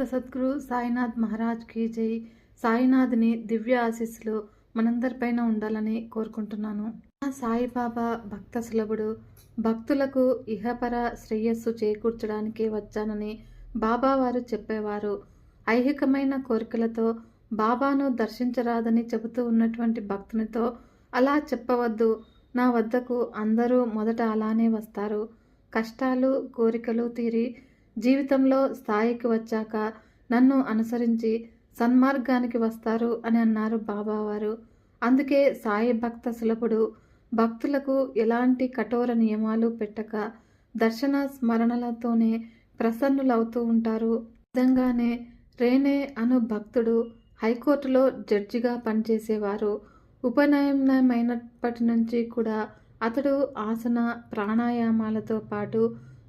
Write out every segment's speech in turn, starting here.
సమర్థ సద్గురు సాయినాథ్ మహారాజ్ కీ జై. సాయినాథ్ని దివ్య ఆశీస్సులు మనందరిపైన ఉండాలని కోరుకుంటున్నాను. సాయిబాబా భక్త సులభుడు. భక్తులకు ఇహపర శ్రేయస్సు చేకూర్చడానికే వచ్చానని బాబా వారు చెప్పేవారు. ఐహికమైన కోరికలతో బాబాను దర్శించరాదని చెబుతూ ఉన్నటువంటి భక్తునితో అలా చెప్పవద్దు. నా వద్దకు అందరూ మొదట అలానే వస్తారు. కష్టాలు కోరికలు తీరి జీవితంలో స్థాయికి వచ్చాక నన్ను అనుసరించి సన్మార్గానికి వస్తారు అని అన్నారు బాబావారు. అందుకే సాయి భక్త సులభుడు భక్తులకు ఎలాంటి కఠోర నియమాలు పెట్టక దర్శన స్మరణలతోనే ప్రసన్నులవుతూ ఉంటారు. నిజంగానే రేనే అను భక్తుడు హైకోర్టులో జడ్జిగా పనిచేసేవారు. ఉపనయనమైనప్పటి నుంచి కూడా అతడు ఆసన ప్రాణాయామాలతో పాటు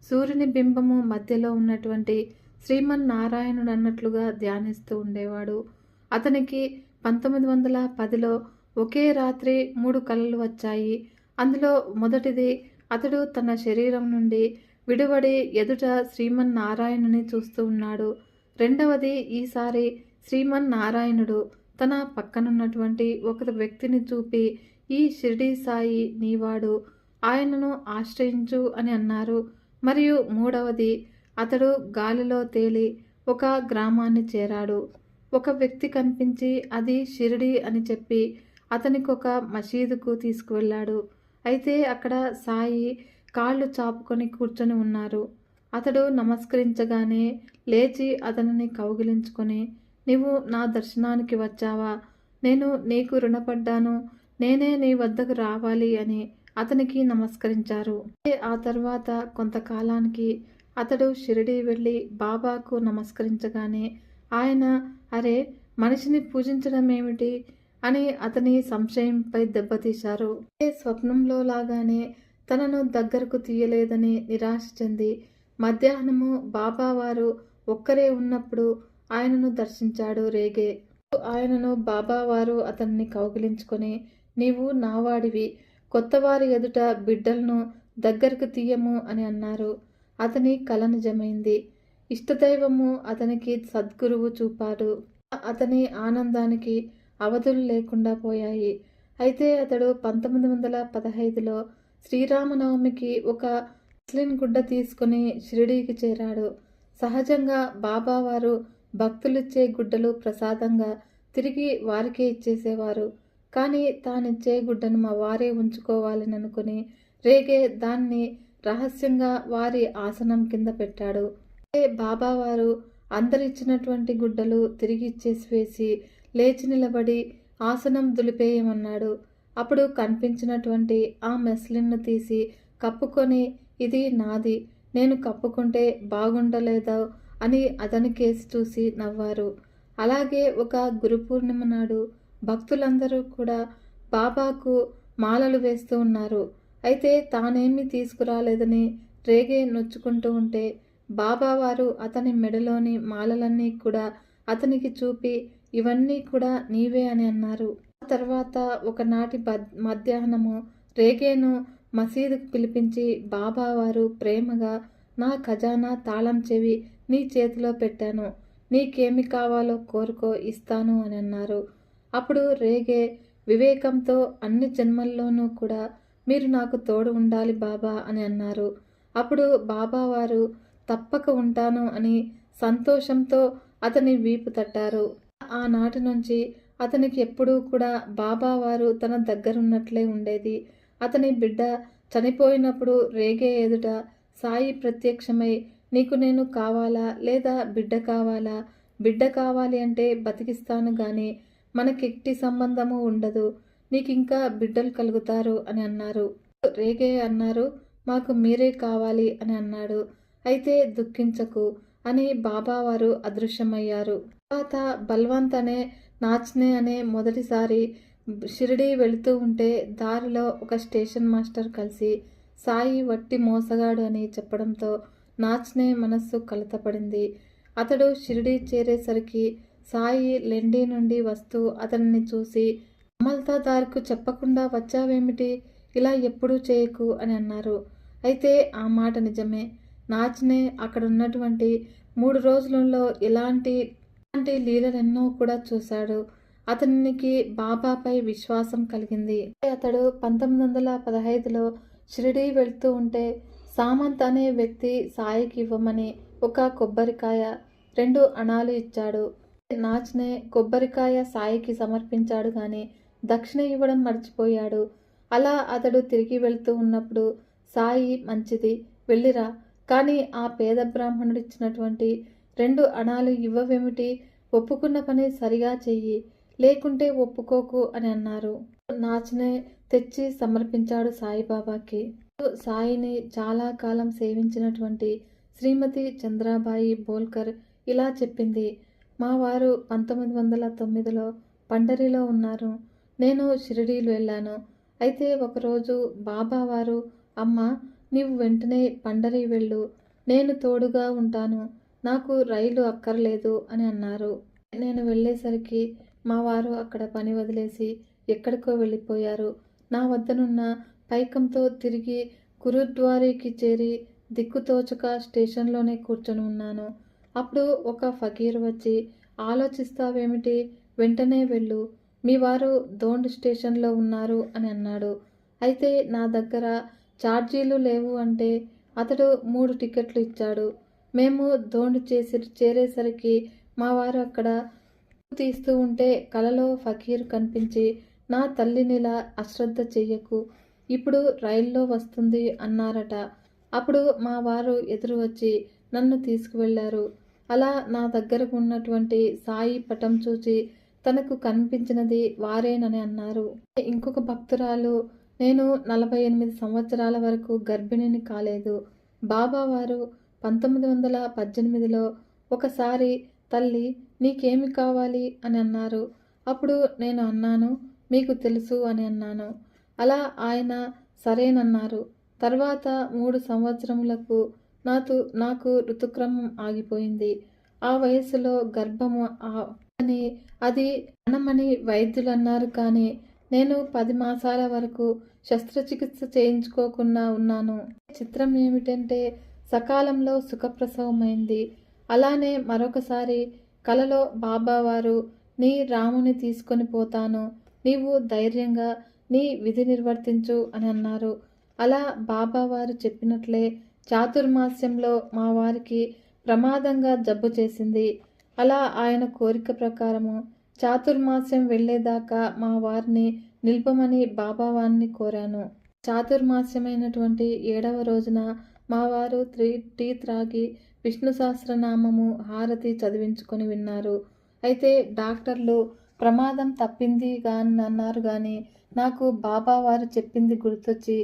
సూర్యుని బింబము మధ్యలో ఉన్నటువంటి శ్రీమన్నారాయణుడు అన్నట్లుగా ధ్యానిస్తూ ఉండేవాడు. అతనికి పంతొమ్మిది వందల పదిలో ఒకే రాత్రి మూడు కళలు వచ్చాయి. అందులో మొదటిది అతడు తన శరీరం నుండి విడివడి ఎదుట శ్రీమన్నారాయణుని చూస్తూ ఉన్నాడు. రెండవది ఈసారి శ్రీమన్నారాయణుడు తన పక్కనున్నటువంటి ఒక వ్యక్తిని చూపి ఈ షిరిడి సాయి నీవాడు ఆయనను ఆశ్రయించు అని అన్నారు. మరియు మూడవది అతడు గాలిలో తేలి ఒక గ్రామాన్ని చేరాడు. ఒక వ్యక్తి కనిపించి అది షిరిడి అని చెప్పి అతనికి ఒక మసీదుకు తీసుకువెళ్ళాడు. అయితే అక్కడ సాయి కాళ్ళు చాపుకొని కూర్చొని ఉన్నారు. అతడు నమస్కరించగానే లేచి అతనిని కౌగిలించుకొని నీవు నా దర్శనానికి వచ్చావా? నేను నీకు రుణపడ్డాను. నేనే నీ వద్దకు రావాలి అని అతనికి నమస్కరించారు. ఆ తర్వాత కొంతకాలానికి అతడు షిరిడి వెళ్ళి బాబాకు నమస్కరించగానే ఆయన అరే మనిషిని పూజించడం ఏమిటి అని అతని సంశయంపై దెబ్బతీశారు. ఏ స్వప్నంలో లాగానే తనను దగ్గరకు తీయలేదని నిరాశ చెంది మధ్యాహ్నము బాబావారు ఒక్కరే ఉన్నప్పుడు ఆయనను దర్శించాడు రేగే. ఆయనను బాబావారు అతన్ని కౌగిలించుకొని నీవు నావాడివి కొత్తవారి ఎదుట బిడ్డలను దగ్గరకు తీయము అని అన్నారు. అతని కల నిజమైంది. ఇష్టదైవము అతనికి సద్గురువు చూపాడు. అతని ఆనందానికి అవధులు లేకుండా పోయాయి. అయితే అతడు పంతొమ్మిది వందల పదహైదులో శ్రీరామనవమికి ఒక ముస్లిం గుడ్డ తీసుకుని షిరిడీకి చేరాడు. సహజంగా బాబావారు భక్తులిచ్చే గుడ్డలు ప్రసాదంగా తిరిగి వారికే ఇచ్చేసేవారు. కానీ తానిచ్చే గుడ్డను మా వారే ఉంచుకోవాలని అనుకుని రేగే దాన్ని రహస్యంగా వారి ఆసనం కింద పెట్టాడు. బాబావారు అందరిచ్చినటువంటి గుడ్డలు తిరిగి ఇచ్చేసి వేసి లేచి నిలబడి ఆసనం దులిపేయమన్నాడు. అప్పుడు కనిపించినటువంటి ఆ మెస్లిన్ను తీసి కప్పుకొని ఇది నాది నేను కప్పుకుంటే బాగుండలేదో అని అతని కేసి చూసి నవ్వారు. అలాగే ఒక గురు పూర్ణిమ నాడు భక్తులందరూ కూడా బాబాకు మాలలు వేస్తూ ఉన్నారు. అయితే తానేమీ తీసుకురాలేదని రేగే నొచ్చుకుంటూ ఉంటే బాబావారు అతని మెడలోని మాలలన్నీ కూడా అతనికి చూపి ఇవన్నీ కూడా నీవే అని అన్నారు. ఆ తర్వాత ఒకనాటి మధ్యాహ్నము రేగేను మసీదుకు పిలిపించి బాబావారు ప్రేమగా నా ఖజానా తాళం చెవి నీ చేతిలో పెట్టాను. నీకేమి కావాలో కోరుకో ఇస్తాను అని అన్నారు. అప్పుడు రేగే వివేకంతో అన్ని జన్మల్లోనూ కూడా మీరు నాకు తోడు ఉండాలి బాబా అని అన్నారు. అప్పుడు బాబా వారు తప్పక ఉంటాను అని సంతోషంతో అతని వీపు తట్టారు. ఆనాటి నుంచి అతనికి ఎప్పుడూ కూడా బాబా వారు తన దగ్గరున్నట్లే ఉండేది. అతని బిడ్డ చనిపోయినప్పుడు రేగే ఎదుట సాయి ప్రత్యక్షమై నీకు నేను కావాలా లేదా బిడ్డ కావాలా? బిడ్డ కావాలి అంటే బతికిస్తాను కానీ మనకెట్టి సంబంధము ఉండదు. నీకు ఇంకా బిడ్డలు కలుగుతారు అని అన్నారు. రేగే అన్నారు మాకు మీరే కావాలి అని అన్నాడు. అయితే దుఃఖించకు అని బాబావారు అదృశ్యమయ్యారు. తర్వాత బల్వంత్ అనే నాచ్నే అనే మొదటిసారి షిరిడి వెళుతూ ఉంటే దారిలో ఒక స్టేషన్ మాస్టర్ కలిసి సాయి వట్టి మోసగాడు అని చెప్పడంతో నాచ్నే మనస్సు కలతపడింది. అతడు షిరిడి చేరేసరికి సాయి లెండి నుండి వస్తూ అతనిని చూసి అమల్తాదార్కు చెప్పకుండా వచ్చావేమిటి? ఇలా ఎప్పుడూ చేయకు అని అన్నారు. అయితే ఆ మాట నిజమే. నాచ్నే అక్కడ ఉన్నటువంటి మూడు రోజులలో ఇలాంటి ఇలాంటి లీలలెన్నో కూడా చూశాడు. అతనికి బాబాపై విశ్వాసం కలిగింది. అతడు పంతొమ్మిది వందల పదహైదులో షిరిడీ వెళ్తూ ఉంటే సామంత్ అనే వ్యక్తి సాయికి ఇవ్వమని ఒక కొబ్బరికాయ రెండు అణాలు ఇచ్చాడు. నాచ్నే కొబ్బరికాయ సాయికి సమర్పించాడు కానీ దక్షిణ ఇవ్వడం మర్చిపోయాడు. అలా అతడు తిరిగి వెళ్తూ ఉన్నప్పుడు సాయి మంచిది వెళ్ళిరా. కానీ ఆ పేద బ్రాహ్మణుడు ఇచ్చినటువంటి రెండు అణాలు ఇవ్వవేమిటి? ఒప్పుకున్న పని సరిగా చెయ్యి. లేకుంటే ఒప్పుకోకు అని అన్నారు. నాచునే తెచ్చి సమర్పించాడు సాయిబాబాకి. సాయిని చాలా కాలం సేవించినటువంటి శ్రీమతి చంద్రాబాయి బోల్కర్ ఇలా చెప్పింది. మా వారు పంతొమ్మిది వందల తొమ్మిదిలో పండరిలో ఉన్నారు. నేను షిరిడీలు వెళ్ళాను. అయితే ఒకరోజు బాబా వారు అమ్మ నీవు వెంటనే పండరి వెళ్ళు. నేను తోడుగా ఉంటాను. నాకు రైలు అక్కర్లేదు అని అన్నారు. నేను వెళ్ళేసరికి మా వారు అక్కడ పని వదిలేసి ఎక్కడికో వెళ్ళిపోయారు. నా వద్దనున్న పైకంతో తిరిగి గురుద్వారీకి చేరి దిక్కుతోచక స్టేషన్లోనే కూర్చొని ఉన్నాను. అప్పుడు ఒక ఫకీర్ వచ్చి ఆలోచిస్తావేమిటి? వెంటనే వెళ్ళు. మీ వారు దోండ్ స్టేషన్లో ఉన్నారు అని అన్నాడు. అయితే నా దగ్గర ఛార్జీలు లేవు అంటే అతడు మూడు టికెట్లు ఇచ్చాడు. మేము దోండ్ చేసి చేరేసరికి మా వారు అక్కడ తీస్తూ ఉంటే కలలో ఫకీర్ కనిపించి నా తల్లినిలా అశ్రద్ధ చెయ్యకు. ఇప్పుడు రైల్లో వస్తుంది అన్నారట. అప్పుడు మా వారు ఎదురు వచ్చి నన్ను తీసుకువెళ్ళారు. అలా నా దగ్గర ఉన్నటువంటి సాయి పటం చూచి తనకు కనిపించినది వారేనని అన్నారు. ఇంకొక భక్తురాలు నేను నలభై ఎనిమిది సంవత్సరాల వరకు గర్భిణిని కాలేదు. బాబా వారు పంతొమ్మిది వందల పద్దెనిమిదిలో ఒకసారి తల్లి నీకేమి కావాలి? అని అన్నారు. అప్పుడు నేను అన్నాను మీకు తెలుసు అని అన్నాను. అలా ఆయన సరేనన్నారు. తర్వాత మూడు సంవత్సరములకు నాతో నాకు ఋతుక్రమం ఆగిపోయింది. ఆ వయసులో గర్భము అని అది అనమని వైద్యులు అన్నారు కానీ నేను పది మాసాల వరకు శస్త్రచికిత్స చేయించుకోకుండా ఉన్నాను. చిత్రం ఏమిటంటే సకాలంలో సుఖప్రసవమైంది. అలానే మరొకసారి కలలో బాబావారు నీ రాముని తీసుకొని పోతాను. నీవు ధైర్యంగా నీ విధి నిర్వర్తించు అని అన్నారు. అలా బాబావారు చెప్పినట్లే చాతుర్మాస్యంలో మా వారికి ప్రమాదంగా జబ్బు చేసింది. అలా ఆయన కోరిక ప్రకారము చాతుర్మాస్యం వెళ్ళేదాకా మా వారిని నిల్పమని బాబావారిని కోరాను. చాతుర్మాస్యమైనటువంటి ఏడవ రోజున మా వారు త్రీ టీ త్రాగి విష్ణు సహస్రనామము హారతి చదివించుకొని విన్నారు. అయితే డాక్టర్లు ప్రమాదం తప్పింది గాని అన్నారు కానీ నాకు బాబా వారు చెప్పింది గుర్తొచ్చి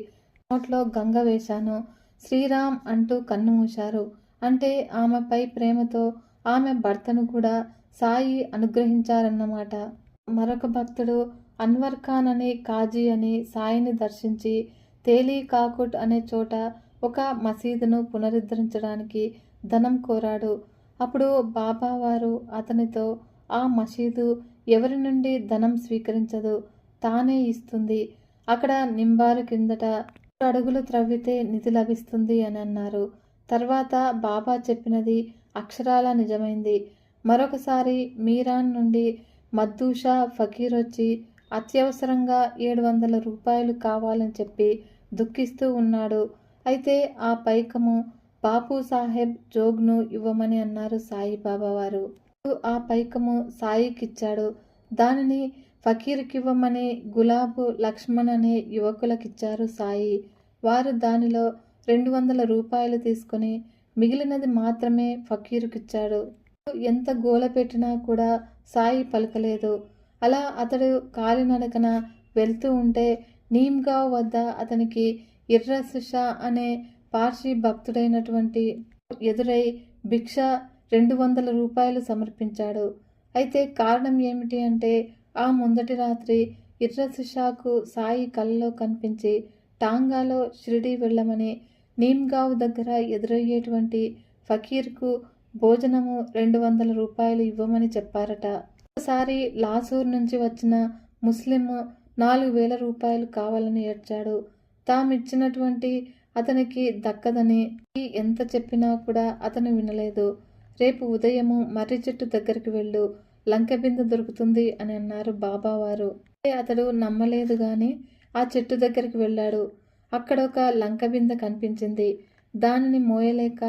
నోట్లో గంగ వేశాను. శ్రీరామ్ అంటూ కన్ను మూశారు. అంటే ఆమెపై ప్రేమతో ఆమె భర్తను కూడా సాయి అనుగ్రహించారన్నమాట. మరొక భక్తుడు అన్వర్ ఖాన్ అనే కాజీ అని సాయిని దర్శించి తేలీ కాకుట్ అనే చోట ఒక మసీదును పునరుద్ధరించడానికి ధనం కోరాడు. అప్పుడు బాబా వారు అతనితో ఆ మసీదు ఎవరి నుండి ధనం స్వీకరించదు? తానే ఇస్తుంది. అక్కడ నింబారు కిందట అడుగులు త్రవ్వితే నిధి లభిస్తుంది అని అన్నారు. తర్వాత బాబా చెప్పినది అక్షరాల నిజమైంది. మరొకసారి మీరాన్ నుండి మద్దూషా ఫకీర్ వచ్చి అత్యవసరంగా ఏడు వందల రూపాయలు కావాలని చెప్పి దుఃఖిస్తూ ఉన్నాడు. అయితే ఆ పైకము బాపు సాహెబ్ జోగ్ను ఇవ్వమని అన్నారు సాయిబాబా వారు. ఆ పైకము సాయికిచ్చాడు. దానిని ఫకీర్కివ్వమని గులాబు లక్ష్మణ్ అనే యువకులకిచ్చారు సాయి. వారు దానిలో రెండు వందల రూపాయలు తీసుకొని మిగిలినది మాత్రమే ఫకీరుకిచ్చాడు. ఎంత గోల పెట్టినా కూడా సాయి పలకలేదు. అలా అతడు కాలినడకన వెళ్తూ ఉంటే నీమ్గావ్ వద్ద అతనికి ఇర్రసుషా అనే పార్సీ భక్తుడైనటువంటి ఎదురై భిక్ష రెండు వందల రూపాయలు సమర్పించాడు. అయితే కారణం ఏమిటి అంటే ఆ ముందటి రాత్రి ఇర్రసుషాకు సాయి కలలో కనిపించి టాంగాలో షిరిడి వెళ్ళమని నీమ్గావ్ దగ్గర ఎదురయ్యేటువంటి ఫకీర్కు భోజనము రెండు వందల రూపాయలు ఇవ్వమని చెప్పారట. ఒకసారి లాసూర్ నుంచి వచ్చిన ముస్లిం నాలుగు వేల రూపాయలు కావాలని ఏడ్చాడు. తామిచ్చినటువంటి అతనికి దక్కదని ఎంత చెప్పినా కూడా అతను వినలేదు. రేపు ఉదయము మర్రి చెట్టు దగ్గరికి వెళ్ళు. లంక బిందె దొరుకుతుంది అని అన్నారు బాబావారు. అయితే అతడు నమ్మలేదు గాని ఆ చెట్టు దగ్గరికి వెళ్ళాడు. అక్కడ ఒక లంక బిందె కనిపించింది. దానిని మోయలేక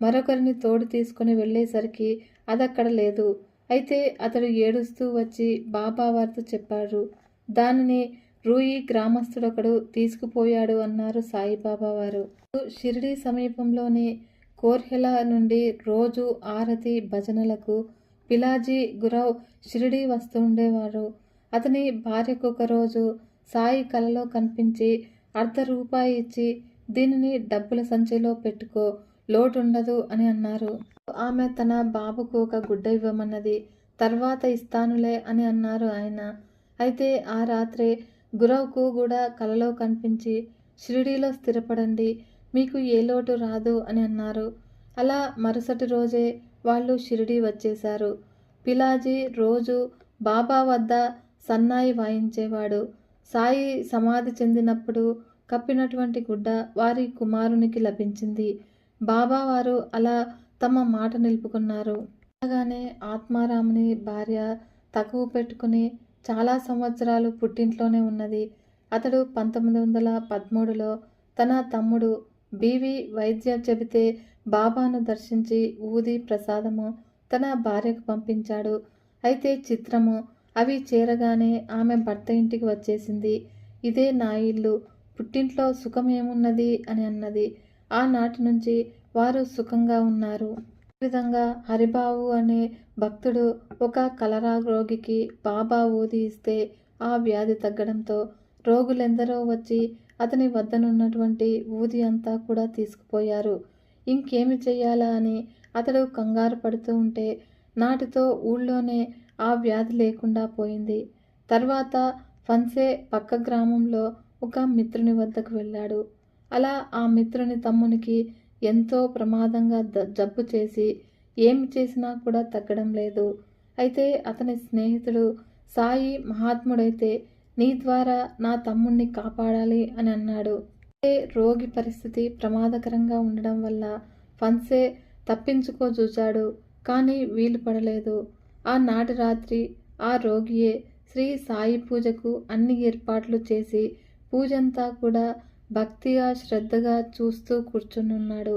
మరొకరిని తోడు తీసుకుని వెళ్ళేసరికి అదక్కడ లేదు. అయితే అతడు ఏడుస్తూ వచ్చి బాబావారితో చెప్పాడు. దానిని రూయి గ్రామస్తుడొకడు తీసుకుపోయాడు అన్నారు సాయిబాబా వారు షిరిడీ సమీపంలోని కోర్హెల నుండి రోజు ఆరతి భజనలకు పిలాజీ గురవ్ షిరిడి వస్తూ ఉండేవారు. అతని భార్యకు ఒక రోజు సాయి కలలో కనిపించి అర్ధ రూపాయి ఇచ్చి దీనిని డబ్బుల సంచిలో పెట్టుకో లోటు ఉండదు అని అన్నారు. ఆమె తన బాబుకు ఒక గుడ్డ ఇవ్వమన్నది తర్వాత ఇస్తానులే అని అన్నారు ఆయన. అయితే ఆ రాత్రి గురవ్కు కూడా కలలో కనిపించి షిరిడీలో స్థిరపడండి మీకు ఏ లోటు రాదు అని అన్నారు. అలా మరుసటి రోజే వాళ్ళు షిరిడీ వచ్చేశారు. పిలాజీ రోజు బాబా వద్ద సన్నాయి వాయించేవాడు. సాయి సమాధి చెందినప్పుడు కప్పినటువంటి గుడ్డ వారి కుమారునికి లభించింది. బాబా వారు అలా తమ మాట నిలుపుకున్నారు. అలాగానే ఆత్మారాముని భార్య తక్కువ పెట్టుకుని చాలా సంవత్సరాలు పుట్టింట్లోనే ఉన్నది. అతడు పంతొమ్మిది వందల పదమూడులో తన తమ్ముడు బీవి వైద్య చెబితే బాబాను దర్శించి ఊది ప్రసాదము తన భార్యకు పంపించాడు. అయితే చిత్రము అవి చేరగానే ఆమె భర్త ఇంటికి వచ్చేసింది. ఇదే నా ఇల్లు పుట్టింట్లో సుఖం ఏమున్నది అని అన్నది. ఆనాటి నుంచి వారు సుఖంగా ఉన్నారు. ఈ విధంగా హరిబాబు అనే భక్తుడు ఒక కలరా రోగికి బాబా ఊది ఇస్తే ఆ వ్యాధి తగ్గడంతో రోగులెందరో వచ్చి అతని వద్దనున్నటువంటి ఊది అంతా కూడా తీసుకుపోయారు. ఇంకేమి చేయాలా అని అతడు కంగారు పడుతూ ఉంటే నాటితో ఊళ్ళోనే ఆ వ్యాధి లేకుండా పోయింది. తర్వాత ఫన్సే పక్క గ్రామంలో ఒక మిత్రుని వద్దకు వెళ్ళాడు. అలా ఆ మిత్రుని తమ్మునికి ఎంతో ప్రమాదంగా ద- జబ్బు చేసి ఏమి చేసినా కూడా తగ్గడం లేదు. అయితే అతని స్నేహితుడు సాయి మహాత్ముడైతే నీ ద్వారా నా తమ్ముణ్ణి కాపాడాలి అని అన్నాడు. అయితే రోగి పరిస్థితి ప్రమాదకరంగా ఉండడం వల్ల ఫన్సే తప్పించుకో చూచాడు కానీ వీలు పడలేదు. ఆ నాటి రాత్రి ఆ రోగియే శ్రీ సాయి పూజకు అన్ని ఏర్పాట్లు చేసి పూజంతా కూడా భక్తిగా శ్రద్ధగా చూస్తూ కూర్చునున్నాడు.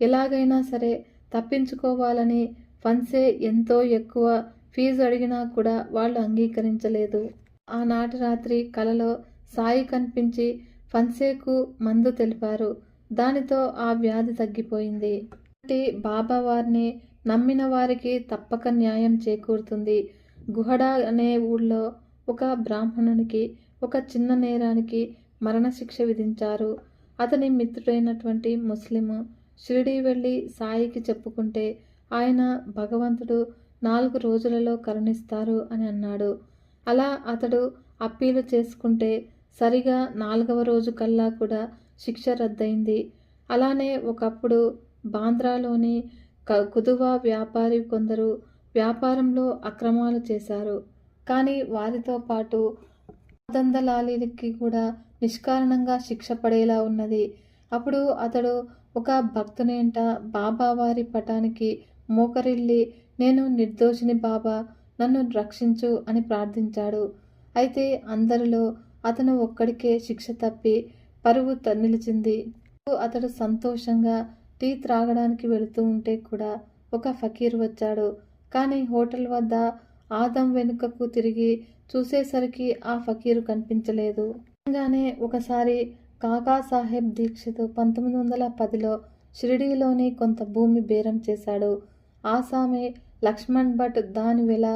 ఎలాగైనా సరే తప్పించుకోవాలని ఫన్సే ఎంతో ఎక్కువ ఫీజు అడిగినా కూడా వాళ్ళు అంగీకరించలేదు. ఆనాటి రాత్రి కలలో సాయి కనిపించి ఫన్సేకు మందు తెలిపారు. దానితో ఆ వ్యాధి తగ్గిపోయింది. కాబట్టి బాబా వారిని నమ్మిన వారికి తప్పక న్యాయం చేకూరుతుంది. గుహడ అనే ఊళ్ళో ఒక బ్రాహ్మణునికి ఒక చిన్న నేరానికి మరణశిక్ష విధించారు. అతని మిత్రుడైనటువంటి ముస్లిము షిరిడి వెళ్ళి సాయికి చెప్పుకుంటే ఆయన భగవంతుడు నాలుగు రోజులలో కరుణిస్తారు అని అన్నాడు. అలా అతడు అప్పీలు చేసుకుంటే సరిగా నాలుగవ రోజు కల్లా కూడా శిక్ష రద్దయింది. అలానే ఒకప్పుడు బాంద్రాలోని క- కుదువా వ్యాపారి కొందరు వ్యాపారంలో అక్రమాలు చేశారు. కానీ వారితో పాటు దందలాలీలకి కూడా నిష్కారణంగా శిక్ష పడేలా ఉన్నది. అప్పుడు అతడు ఒక భక్తునేంట బాబా వారి పటానికి మోకరిల్లి నేను నిర్దోషిని బాబా నన్ను రక్షించు అని ప్రార్థించాడు. అయితే అందరిలో అతను ఒక్కడికే శిక్ష తప్పి పరువు త- నిలిచింది. అతడు సంతోషంగా టీ త్రాగడానికి వెళుతూ ఉంటే కూడా ఒక ఫకీర్ వచ్చాడు. కానీ హోటల్ వద్ద ఆదం వెనుకకు తిరిగి చూసేసరికి ఆ ఫకీరు కనిపించలేదు. నిజంగానే ఒకసారి కాకా సాహెబ్ దీక్షిత్ పంతొమ్మిది వందల పదిలో షిరిడీలోని కొంత భూమి బేరం చేశాడు. ఆసామి లక్ష్మణ్ భట్ దాని వెల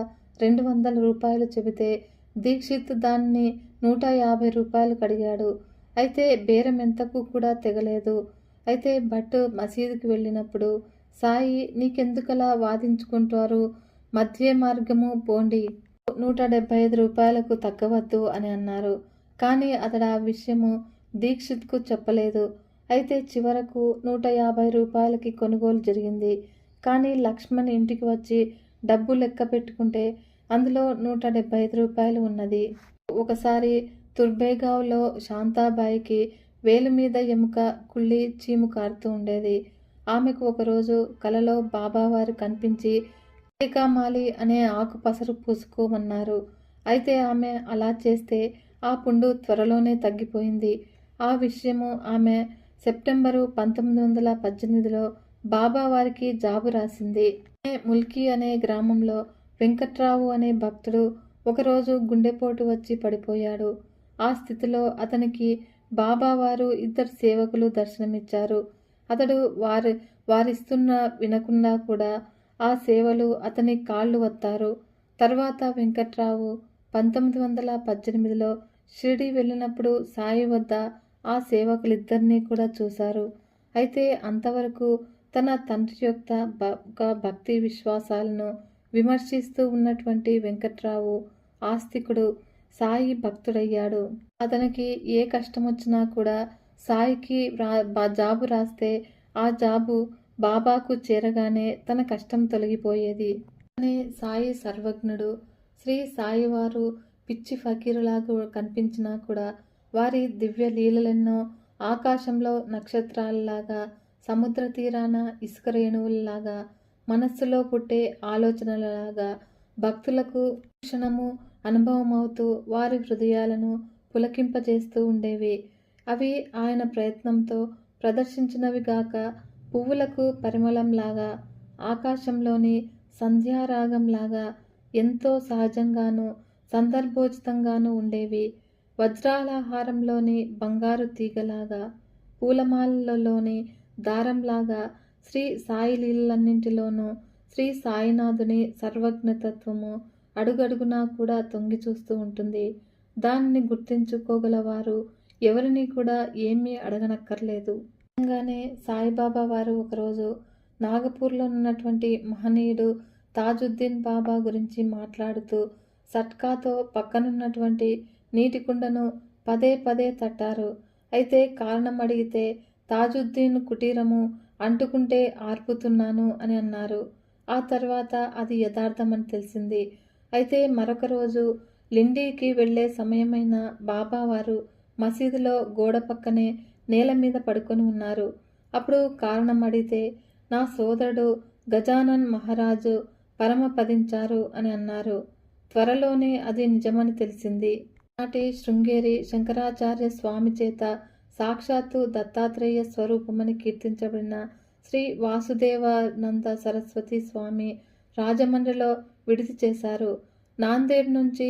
రెండు వందల రూపాయలు చెబితే దీక్షిత్ దాన్ని నూట యాభై రూపాయలు కడిగాడు. అయితే బేరం ఎంతకు కూడా తెగలేదు. అయితే భట్ మసీదుకి వెళ్ళినప్పుడు సాయి నీకెందుకలా వాదించుకుంటారు? మధ్య మార్గము పోండి. నూట డెబ్బై ఐదు రూపాయలకు తగ్గవద్దు అని అన్నారు. కానీ అతడు ఆ విషయము దీక్షిత్కు చెప్పలేదు. అయితే చివరకు నూట యాభై రూపాయలకి కొనుగోలు జరిగింది. కానీ లక్ష్మణ్ ఇంటికి వచ్చి డబ్బు లెక్క పెట్టుకుంటే అందులో నూట డెబ్బై ఐదు రూపాయలు ఉన్నది. ఒకసారి తుర్బేగావ్లో శాంతాబాయికి వేలు మీద ఎముక కుళ్ళి చీము కారుతూ ఉండేది. ఆమెకు ఒకరోజు కలలో బాబావారు కనిపించి మాలి అనే ఆకు పసరు పూసుకోమన్నారు. అయితే ఆమె అలా చేస్తే ఆ పుండు త్వరలోనే తగ్గిపోయింది. ఆ విషయము ఆమె సెప్టెంబరు పంతొమ్మిది వందల పద్దెనిమిదిలో బాబా వారికి జాబు రాసింది. ముల్కీ అనే గ్రామంలో వెంకట్రావు అనే భక్తుడు ఒకరోజు గుండెపోటు వచ్చి పడిపోయాడు. ఆ స్థితిలో అతనికి బాబావారు ఇద్దరు సేవకులు దర్శనమిచ్చారు. అతడు వారి వారిస్తున్న వినకుండా కూడా ఆ సేవలు అతని కాళ్ళు వత్తారు. తర్వాత వెంకట్రావు పంతొమ్మిది వందల పద్దెనిమిదిలో షిరిడి వెళ్ళినప్పుడు సాయి వద్ద ఆ సేవకులిద్దరినీ కూడా చూశారు. అయితే అంతవరకు తన తండ్రి యొక్క భక్తి విశ్వాసాలను విమర్శిస్తూ ఉన్నటువంటి వెంకట్రావు ఆస్తికుడు సాయి భక్తుడయ్యాడు. అతనికి ఏ కష్టం వచ్చినా కూడా సాయికి రా జాబు రాస్తే ఆ జాబు బాబాకు చేరగానే తన కష్టం తొలగిపోయేది. అనే సాయి సర్వజ్ఞుడు. శ్రీ సాయి వారు పిచ్చి ఫకీరులాగా కనిపించినా కూడా వారి దివ్య లీలలెన్నో ఆకాశంలో నక్షత్రాలలాగా సముద్ర తీరాన ఇసుక రేణువుల్లాగా మనస్సులో పుట్టే ఆలోచనలలాగా భక్తులకు క్షణము అనుభవమవుతూ వారి హృదయాలను పులకింపజేస్తూ ఉండేవి. అవి ఆయన ప్రయత్నంతో ప్రదర్శించినవిగాక పువ్వులకు పరిమళంలాగా ఆకాశంలోని సంధ్యారాగంలాగా ఎంతో సహజంగాను సందర్భోచితంగాను ఉండేవి. వజ్రాలహారంలోని బంగారు తీగలాగా పూలమాలలోని దారంలాగా శ్రీ సాయి లీలన్నింటిలోనూ శ్రీ సాయినాథుని సర్వజ్ఞతత్వము అడుగడుగునా కూడా తొంగి చూస్తూ ఉంటుంది. దానిని గుర్తించుకోగలవారు ఎవరిని కూడా ఏమీ అడగనక్కర్లేదు. నిజంగానే సాయిబాబా వారు ఒకరోజు నాగపూర్లో ఉన్నటువంటి మహనీయుడు తాజుద్దీన్ బాబా గురించి మాట్లాడుతూ సట్కాతో పక్కనున్నటువంటి నీటి కుండను పదే పదే తట్టారు. అయితే కారణం అడిగితే తాజుద్దీన్ కుటీరము అంటుకుంటే ఆర్పుతున్నాను అని అన్నారు. ఆ తర్వాత అది యథార్థమని తెలిసింది. అయితే మరొక రోజు లిండీకి వెళ్ళే సమయమైన బాబా వారు మసీదులో గోడ పక్కనే నేల మీద పడుకొని ఉన్నారు. అప్పుడు కారణం అడిగితే నా సోదరుడు గజానన్ మహారాజు పరమపదించారు అని అన్నారు. త్వరలోనే అది నిజమని తెలిసింది. నాటి శృంగేరి శంకరాచార్య స్వామి చేత సాక్షాత్తు దత్తాత్రేయ స్వరూపమని కీర్తించబడిన శ్రీ వాసుదేవానంద సరస్వతి స్వామి రాజమండ్రిలో విడిది చేశారు. నాందేడ్ నుంచి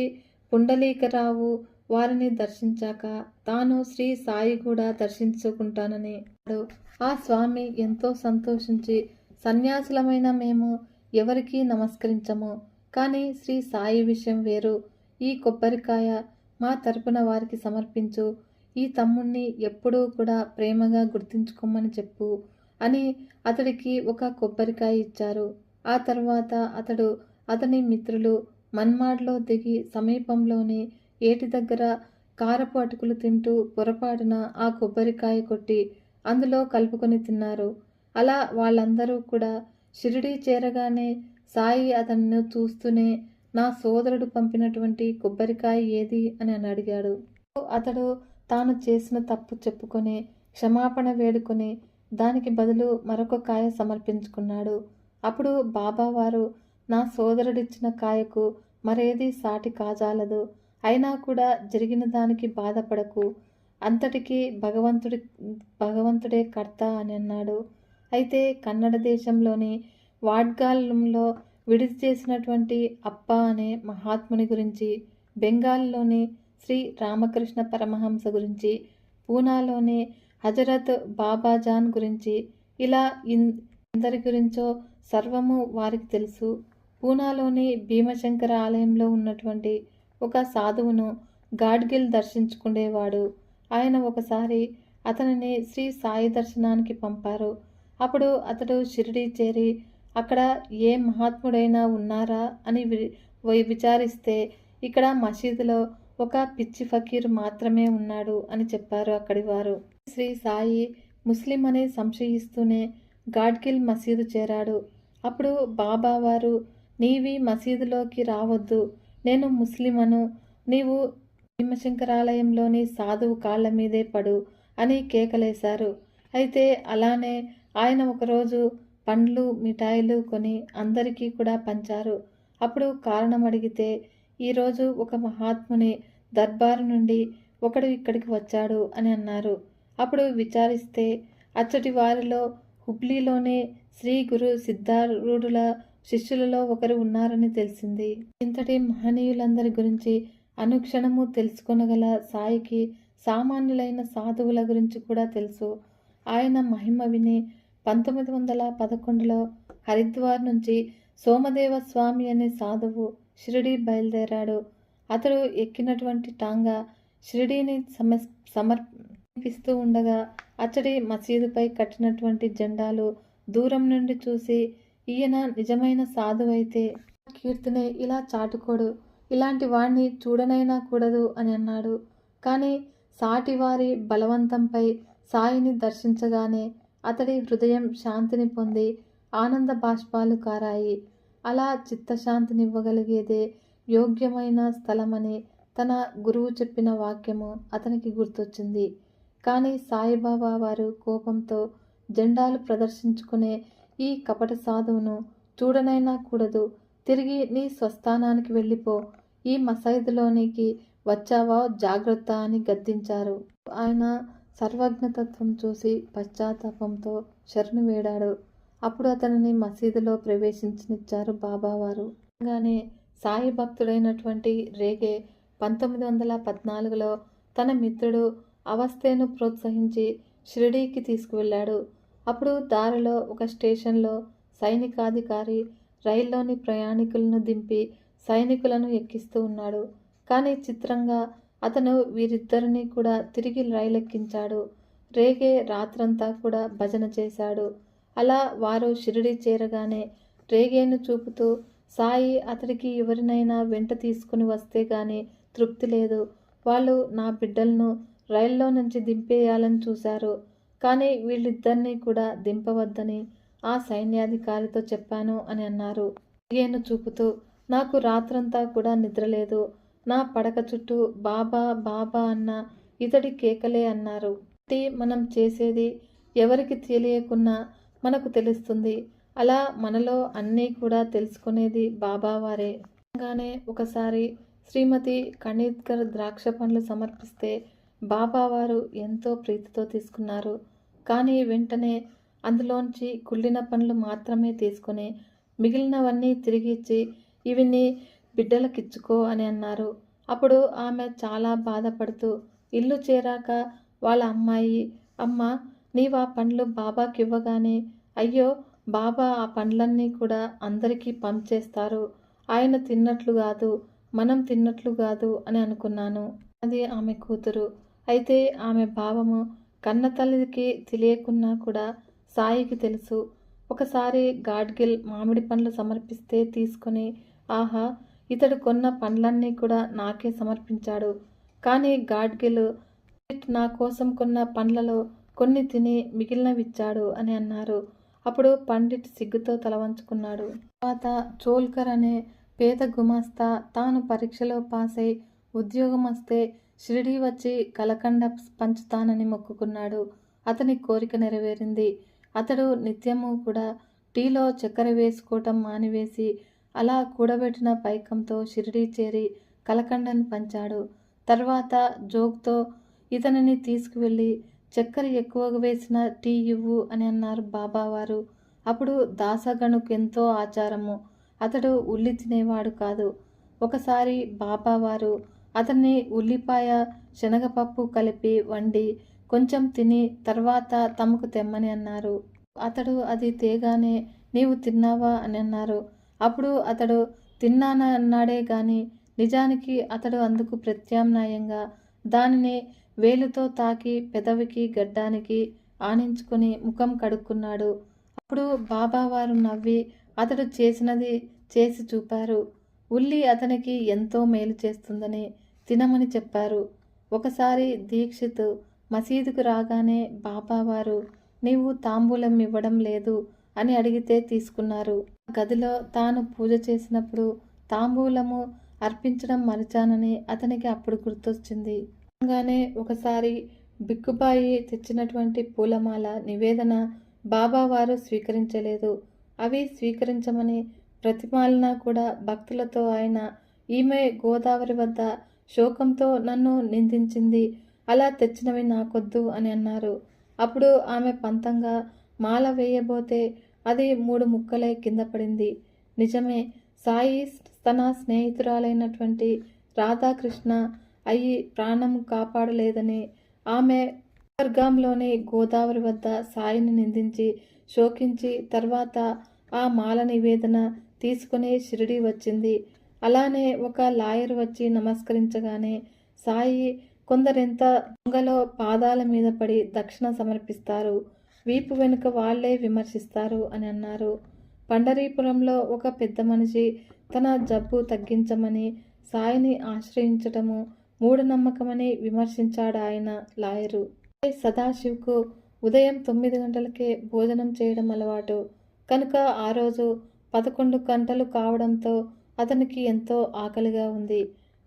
పుండలీకరావు వారిని దర్శించాక తాను శ్రీ సాయి కూడా దర్శించుకుంటానని ఆ స్వామి ఎంతో సంతోషించి సన్యాసులమైన మేము ఎవరికీ నమస్కరించము కానీ శ్రీ సాయి విషయం వేరు. ఈ కొబ్బరికాయ మా తరపున వారికి సమర్పించు ఈ తమ్ముణ్ణి ఎప్పుడూ కూడా ప్రేమగా గుర్తించుకోమని చెప్పు అని అతడికి ఒక కొబ్బరికాయ ఇచ్చారు. ఆ తర్వాత అతడు అతని మిత్రులు మన్మాడ్లో దిగి సమీపంలోని ఏటి దగ్గర కారపు అటుకులు తింటూ పొరపాటున ఆ కొబ్బరికాయ కొట్టి అందులో కలుపుకొని తిన్నారు. అలా వాళ్ళందరూ కూడా షిరిడీ చేరగానే సాయి అతన్ని చూస్తూనే నా సోదరుడు పంపినటువంటి కొబ్బరికాయ ఏది అని అని అడిగాడు. అతడు తాను చేసిన తప్పు చెప్పుకొని క్షమాపణ వేడుకొని దానికి బదులు మరొక కాయ సమర్పించుకున్నాడు. అప్పుడు బాబావారు నా సోదరుడిచ్చిన కాయకు మరేది సాటి కాజాలదు. అయినా కూడా జరిగిన దానికి బాధపడకు. అంతటికీ భగవంతుడి భగవంతుడే కర్త అని అన్నాడు. అయితే కన్నడ దేశంలోని వాడ్గాలంలో విడిది చేసినటువంటి అప్ప అనే మహాత్ముని గురించి బెంగాల్లోని శ్రీ రామకృష్ణ పరమహంస గురించి పూనాలోని హజరత్ బాబాజాన్ గురించి ఇలా ఇందరి గురించో సర్వము వారికి తెలుసు. పూనాలోని భీమశంకర ఆలయంలో ఉన్నటువంటి ఒక సాధువును గాడ్గిల్ దర్శించుకునేవాడు ఆయన ఒకసారి అతనిని శ్రీ సాయి దర్శనానికి పంపారు. అప్పుడు అతడు షిరిడి చేరి అక్కడ ఏ మహాత్ముడైనా ఉన్నారా? అని వి- విచారిస్తే ఇక్కడ మసీదులో ఒక పిచ్చి ఫకీర్ మాత్రమే ఉన్నాడు అని చెప్పారు అక్కడి వారు. శ్రీ సాయి ముస్లిం అని సంశయిస్తూనే గాడ్గిల్ మసీదు చేరాడు. అప్పుడు బాబా వారు నీవి మసీదులోకి రావద్దు. నేను ముస్లిమను. నీవు భీమశంకరాలయంలోని సాధువు కాళ్ళ మీదే పడు అని కేకలేశారు. అయితే అలానే ఆయన ఒకరోజు పండ్లు మిఠాయిలు కొని అందరికీ కూడా పంచారు. అప్పుడు కారణం అడిగితే ఈరోజు ఒక మహాత్ముని దర్బారు నుండి ఒకడు ఇక్కడికి వచ్చాడు అని అన్నారు. అప్పుడు విచారిస్తే అచ్చటి వారిలో హుబ్లీలోనే శ్రీ గురు సిద్ధారూఢుల శిష్యులలో ఒకరు ఉన్నారని తెలిసింది. ఇంతటి మహనీయులందరి గురించి అనుక్షణము తెలుసుకొనగల సాయికి సామాన్యులైన సాధువుల గురించి కూడా తెలుసు. ఆయన మహిమ విని పంతొమ్మిది వందల పదకొండులో హరిద్వార్ నుంచి సోమదేవ స్వామి అనే సాధువు షిరిడి బయలుదేరాడు. అతడు ఎక్కినటువంటి టాంగా షిరిడీని సమ సమర్పిస్తూ ఉండగా అచ్చడి మసీదుపై కట్టినటువంటి జెండాలు దూరం నుండి చూసి ఈయన నిజమైన సాధువైతే కీర్తిని ఇలా చాటుకోడు ఇలాంటి వాణ్ణి చూడనైనా కూడదు అని అన్నాడు. కానీ సాటివారి బలవంతంపై సాయిని దర్శించగానే అతడి హృదయం శాంతిని పొంది ఆనంద బాష్పాలు కారాయి. అలా చిత్తశాంతినివ్వగలిగేదే యోగ్యమైన స్థలమని తన గురువు చెప్పిన వాక్యము అతనికి గుర్తొచ్చింది. కానీ సాయిబాబా వారు కోపంతో జెండాలు ప్రదర్శించుకునే ఈ కపట సాధువును చూడనైనా కూడదు. తిరిగి నీ స్వస్థానానికి వెళ్ళిపో. ఈ మసైదులోనికి వచ్చావా జాగ్రత్త అని గద్దించారు. ఆయన సర్వజ్ఞతత్వం చూసి పశ్చాత్తాపంతో శరణు వేడాడు. అప్పుడు అతనిని మసీదులో ప్రవేశించనిచ్చారు బాబావారు. గానే సాయి భక్తుడైనటువంటి రేగే పంతొమ్మిది వందల పద్నాలుగులో తన మిత్రుడు అవస్థేను ప్రోత్సహించి షిరిడీకి తీసుకువెళ్ళాడు. అప్పుడు దారిలో ఒక స్టేషన్లో సైనికాధికారి రైల్లోని ప్రయాణికులను దింపి సైనికులను ఎక్కిస్తూ ఉన్నాడు. కానీ చిత్రంగా అతను వీరిద్దరిని కూడా తిరిగి రైలెక్కించాడు. రేగే రాత్రంతా కూడా భజన చేశాడు. అలా వారు షిరిడి చేరగానే రేగేను చూపుతూ సాయి అతడికి ఎవరినైనా వెంట తీసుకుని వస్తే కానీ తృప్తి లేదు. వాళ్ళు నా బిడ్డలను రైల్లో నుంచి దింపేయాలని చూశారు. కానీ వీళ్ళిద్దరినీ కూడా దింపవద్దని ఆ సైన్యాధికారితో చెప్పాను అని అన్నారు. ఏను చూపుతూ నాకు రాత్రంతా కూడా నిద్రలేదు నా పడక చుట్టూ బాబా బాబా అన్న ఇతడి కేకలే అన్నారు. మనం చేసేది ఎవరికి తెలియకున్నా మనకు తెలుస్తుంది. అలా మనలో అన్నీ కూడా తెలుసుకునేది బాబావారే గానే ఒకసారి శ్రీమతి కణీత్కర్ ద్రాక్ష పండ్లు సమర్పిస్తే బాబావారు ఎంతో ప్రీతితో తీసుకున్నారు. కానీ వెంటనే అందులోంచి కుళ్ళిన పండ్లు మాత్రమే తీసుకొని మిగిలినవన్నీ తిరిగి ఇచ్చి ఇవిని బిడ్డలకిచ్చుకో అని అన్నారు. అప్పుడు ఆమె చాలా బాధపడుతూ ఇల్లు చేరాక వాళ్ళ అమ్మాయి అమ్మ నీవా పండ్లు బాబాకి ఇవ్వగానే అయ్యో బాబా ఆ పండ్లన్నీ కూడా అందరికీ పంచేస్తారు. ఆయన తిన్నట్లు కాదు మనం తిన్నట్లు కాదు అని అనుకున్నాను. అది ఆమె కూతురు. అయితే ఆమె భావము కన్న తల్లికి తెలియకున్నా కూడా సాయికి తెలుసు. ఒకసారి గాడ్గిల్ మామిడి పండ్లు సమర్పిస్తే తీసుకొని ఆహా ఇతడు కొన్న పండ్లన్నీ కూడా నాకే సమర్పించాడు. కానీ గాడ్గిల్ నా కోసం కొన్న పండ్లలో కొన్ని తిని మిగిలినవిచ్చాడు అని అన్నారు. అప్పుడు పండిట్ సిగ్గుతో తలవంచుకున్నాడు తర్వాత చోల్కర్ అనే పేద గుమాస్తా తాను పరీక్షలో పాస్ అయి ఉద్యోగం వస్తే షిరిడి వచ్చి కలకండ పంచుతానని మొక్కుకున్నాడు. అతని కోరిక నెరవేరింది. అతడు నిత్యము కూడా టీలో చక్కెర వేసుకోవటం మానివేసి అలా కూడబెట్టిన పైకంతో షిరిడి చేరి కలకండను పంచాడు. తర్వాత జోక్తో ఇతనిని తీసుకువెళ్ళి చక్కెర ఎక్కువగా వేసిన టీ ఇవ్వు అని అన్నారు బాబావారు. అప్పుడు దాసగణుకు ఎంతో ఆచారము. అతడు ఉల్లి తినేవాడు కాదు. ఒకసారి బాబావారు అతన్ని ఉల్లిపాయ శనగపప్పు కలిపి వండి కొంచెం తిని తర్వాత తమకు తెమ్మని అన్నారు. అతడు అది తేగానే నీవు తిన్నావా అని అన్నారు. అప్పుడు అతడు తిన్నానన్నాడే కానీ గాని నిజానికి అతడు అందుకు ప్రత్యామ్నాయంగా దానిని వేలుతో తాకి పెదవికి గడ్డానికి ఆనించుకొని ముఖం కడుక్కున్నాడు. అప్పుడు బాబావారు నవ్వి అతడు చేసినది చేసి చూపారు. ఉల్లి అతనికి ఎంతో మేలు చేస్తుందని తినమని చెప్పారు. ఒకసారి దీక్షిత్ మసీదుకు రాగానే బాబావారు నీవు తాంబూలం ఇవ్వడం లేదు అని అడిగితే తీసుకున్నారు. గదిలో తాను పూజ చేసినప్పుడు తాంబూలము అర్పించడం మరిచానని అతనికి అప్పుడు గుర్తొచ్చింది. గానే ఒకసారి బిక్కుబాయి తెచ్చినటువంటి పూలమాల నివేదన బాబావారు స్వీకరించలేదు. అవి స్వీకరించమని ప్రతిమాలన కూడా భక్తులతో ఆయన ఈమె గోదావరి వద్ద శోకంతో నన్ను నిందించింది. అలా తెచ్చినవి నాకొద్దు అని అన్నారు. అప్పుడు ఆమె పంతంగా మాల వేయబోతే అది మూడు ముక్కలై కింద పడింది. నిజమే సాయి తన స్నేహితురాలైనటువంటి రాధాకృష్ణ అయి ప్రాణం కాపాడలేదని ఆమె వర్గంలోని గోదావరి వద్ద సాయిని నిందించి శోకించి తర్వాత ఆ మాల నివేదన తీసుకుని షిరిడి వచ్చింది. అలానే ఒక లాయర్ వచ్చి నమస్కరించగానే సాయి కొందరెంత దొంగలో పాదాల మీద పడి దక్షిణ సమర్పిస్తారు. వీపు వెనుక వాళ్ళే విమర్శిస్తారు అని అన్నారు. పండరీపురంలో ఒక పెద్ద మనిషి తన జబ్బు తగ్గించమని సాయిని ఆశ్రయించటము మూఢనమ్మకమని విమర్శించాడు ఆయన లాయరు సదాశివ్కు ఉదయం తొమ్మిది గంటలకే భోజనం చేయడం అలవాటు. కనుక ఆ రోజు పదకొండు గంటలు కావడంతో అతనికి ఎంతో ఆకలిగా ఉంది.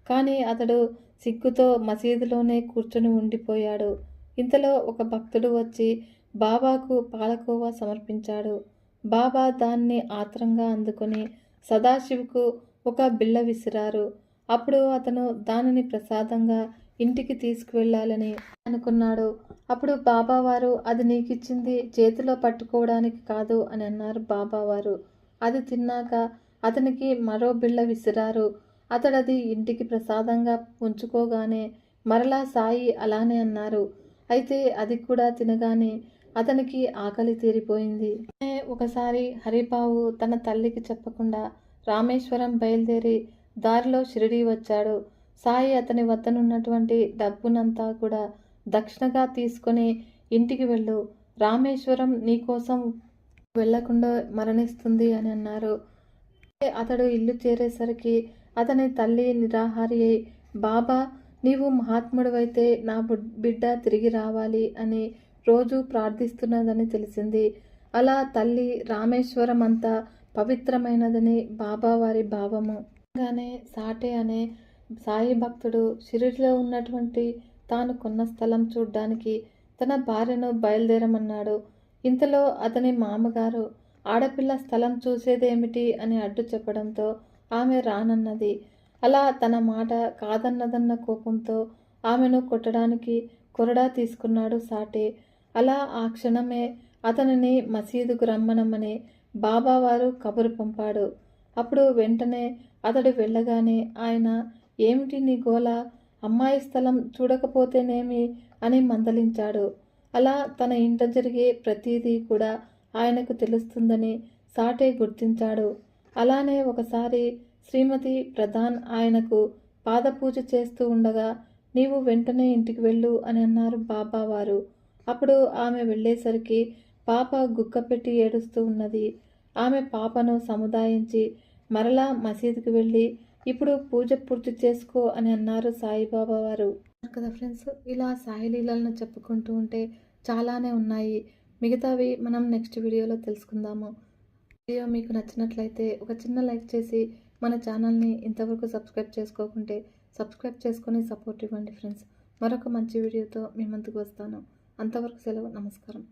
కానీ అతడు సిగ్గుతో మసీదులోనే కూర్చుని ఉండిపోయాడు. ఇంతలో ఒక భక్తుడు వచ్చి బాబాకు పాలకోవా సమర్పించాడు. బాబా దాన్ని ఆత్రంగా అందుకొని సదాశివుకు ఒక బిళ్ళ విసిరారు. అప్పుడు అతను దానిని ప్రసాదంగా ఇంటికి తీసుకువెళ్ళాలని అనుకున్నాడు. అప్పుడు బాబావారు అది నీకిచ్చింది చేతిలో పట్టుకోవడానికి కాదు అని అన్నారు బాబావారు. అది తిన్నాక అతనికి మరో బిళ్ళ విసిరారు. అతడది ఇంటికి ప్రసాదంగా ఉంచుకోగానే మరలా సాయి అలానే అన్నారు. అయితే అది కూడా తినగానే అతనికి ఆకలి తీరిపోయింది. ఒకసారి హరిబాబు తన తల్లికి చెప్పకుండా రామేశ్వరం బయలుదేరి దారిలో షిరిడి వచ్చాడు. సాయి అతని వద్దనున్నటువంటి డబ్బునంతా కూడా దక్షిణగా తీసుకొని ఇంటికి వెళ్ళు. రామేశ్వరం నీకోసం వెళ్ళకుండా మరణిస్తుంది అని అన్నారు. అతడు ఇల్లు చేరేసరికి అతని తల్లి నిరాహారి అయి బాబా నీవు మహాత్ముడివైతే నా బిడ్డ తిరిగి రావాలి అని రోజు ప్రార్థిస్తున్నదని తెలిసింది. అలా తల్లి రామేశ్వరం అంతా పవిత్రమైనదని బాబా వారి భావము. గానే సాటే అనే సాయి భక్తుడు షిరిడిలో ఉన్నటువంటి తాను కొన్న స్థలం చూడ్డానికి తన భార్యను బయలుదేరమన్నాడు. ఇంతలో అతని మామగారు ఆడపిల్ల స్థలం చూసేదేమిటి అని అడ్డు చెప్పడంతో ఆమె రానన్నది. అలా తన మాట కాదన్నదన్న కోపంతో ఆమెను కొట్టడానికి కొరడా తీసుకున్నాడు సాటే. అలా ఆ క్షణమే అతనిని మసీదుకు రమ్మనమని బాబావారు కబురు పంపాడు. అప్పుడు వెంటనే అతడు వెళ్ళగానే ఆయన ఏమిటి నీ గోల? అమ్మాయి స్థలం చూడకపోతేనేమి? అని మందలించాడు. అలా తన ఇంట జరిగే ప్రతిదీ కూడా ఆయనకు తెలుస్తుందని సాటే గుర్తించాడు. అలానే ఒకసారి శ్రీమతి ప్రధాన్ ఆయనకు పాదపూజ చేస్తూ ఉండగా నీవు వెంటనే ఇంటికి వెళ్ళు అని అన్నారు బాబావారు అప్పుడు ఆమె వెళ్ళేసరికి పాప గుక్కపెట్టి ఏడుస్తూ ఉన్నది. ఆమె పాపను సముదాయించి మరలా మసీదుకి వెళ్ళి ఇప్పుడు పూజ పూర్తి చేసుకో అని అన్నారు సాయిబాబా వారు. కదా ఫ్రెండ్స్ ఇలా సాయి లీలలను చెప్పుకుంటూ ఉంటే చాలానే ఉన్నాయి. మిగతావి మనం నెక్స్ట్ వీడియోలో తెలుసుకుందాము. వీడియో మీకు నచ్చినట్లయితే ఒక చిన్న లైక్ చేసి మన ఛానల్ని ఇంతవరకు సబ్స్క్రైబ్ చేసుకోకుంటే సబ్స్క్రైబ్ చేసుకొని సపోర్ట్ ఇవ్వండి ఫ్రెండ్స్. మరొక మంచి వీడియోతో మీ ముందుకు వస్తాను. అంతవరకు సెలవు నమస్కారం.